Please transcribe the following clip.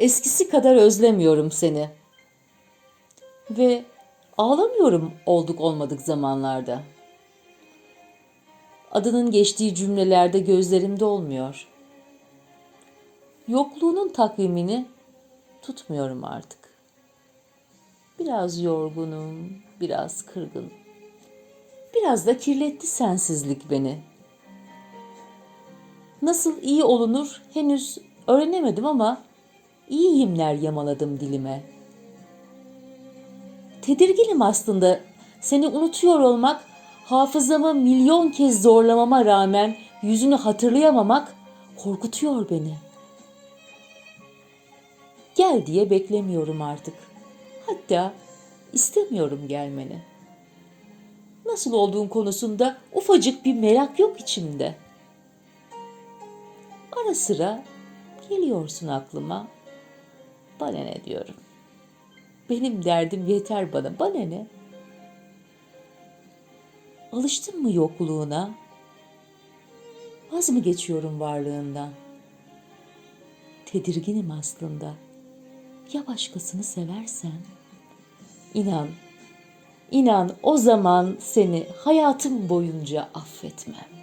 eskisi kadar özlemiyorum seni. Ve ağlamıyorum olduk olmadık zamanlarda. Adının geçtiği cümlelerde gözlerimde olmuyor. Yokluğunun takvimini tutmuyorum artık. Biraz yorgunum, biraz kırgın. Biraz da kirletti sensizlik beni. Nasıl iyi olunur henüz öğrenemedim ama iyiyimler yamaladım dilime. Tedirginim aslında seni unutuyor olmak, hafızamı milyon kez zorlamama rağmen yüzünü hatırlayamamak korkutuyor beni. Gel diye beklemiyorum artık. Hatta istemiyorum gelmeni. Nasıl olduğun konusunda ufacık bir merak yok içimde. Ara sıra geliyorsun aklıma. Bana ne diyorum. Benim derdim yeter bana. Bana ne? Alıştın mı yokluğuna? Vaz mı geçiyorum varlığından? Tedirginim aslında. Ya başkasını seversen? İnan, inan o zaman seni hayatım boyunca affetmem.